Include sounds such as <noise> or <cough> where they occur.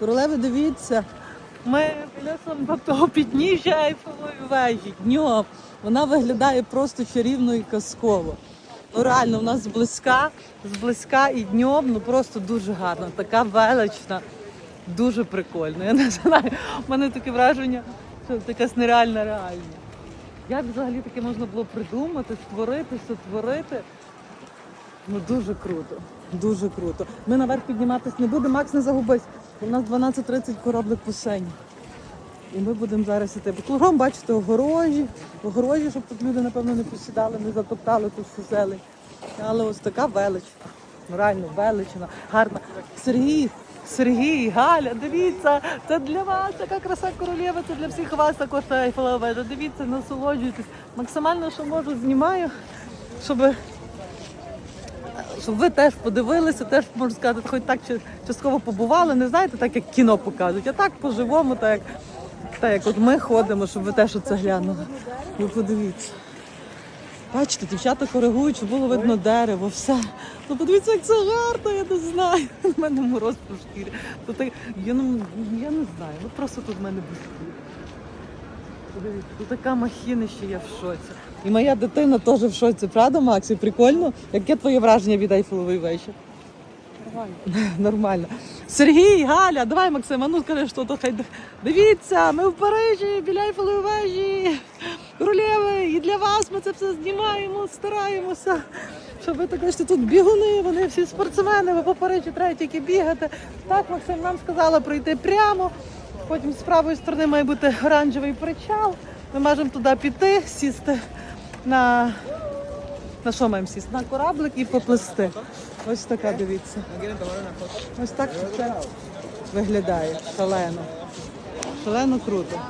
Королеви, дивіться. Ми біля самого підніжжя Ейфелевої вежі. Днем. Вона виглядає просто чарівно і казково. Ну реально, нас зблизька, зблизька і днем, ну просто дуже гарно. Така велична, дуже прикольно. Я не знаю, у мене таке враження, що якась нереальна реальність. Як взагалі таке можна було придумати, створити, сотворити? Ну дуже круто, дуже круто. Ми наверх підніматись не будемо, Макс не загубись. У нас 12.30 кораблик по сені. І ми будемо зараз іти. Кругом, бачите, огорожі, огорожі, щоб тут люди, напевно, не посідали, не затоптали тут всю зелень. Але ось така велич. Ну, Реально величина, гарна. Сергій, Сергій, Галя, дивіться, це для вас така краса королева, це для всіх вас також та вежа. Дивіться, насолоджуйтесь. Максимально, що можу, знімаю, щоб щоб ви теж подивилися, теж можу сказати, хоч так частково побували, не знаєте, так як кіно показують, а так по-живому, так як, так як от ми ходимо, щоб ви теж оце глянули. Ви подивіться. Бачите, дівчата коригують, щоб було видно дерево, все. Ну подивіться, як це гарно, я не знаю. <laughs> У мене мороз по шкірі. Так, я, не, я не знаю, ну просто тут в мене без. Подивіться, тут така махіна, що я в шоці. І моя дитина теж в шоці, правда, Максі? Прикольно? Яке твоє враження від Айфелевої вечір? Нормально. <laughs> Нормально. Сергій, Галя, давай, Максим, а ну скажи, що то хай. Дивіться, ми в Парижі, біля Айфелевої вежі, королеви, і для вас ми це все знімаємо, стараємося. Щоб ви так бачите, тут бігуни, вони всі спортсмени, ви по Парижі треба тільки бігати. Так, Максим нам сказала пройти прямо. Потім з правої сторони має бути оранжевий причал. Ми можемо туди піти, сісти на. На що маємо сісти? На кораблик і поплисти. Ось така, дивіться. Ось так це виглядає. Шалено. Шалено круто.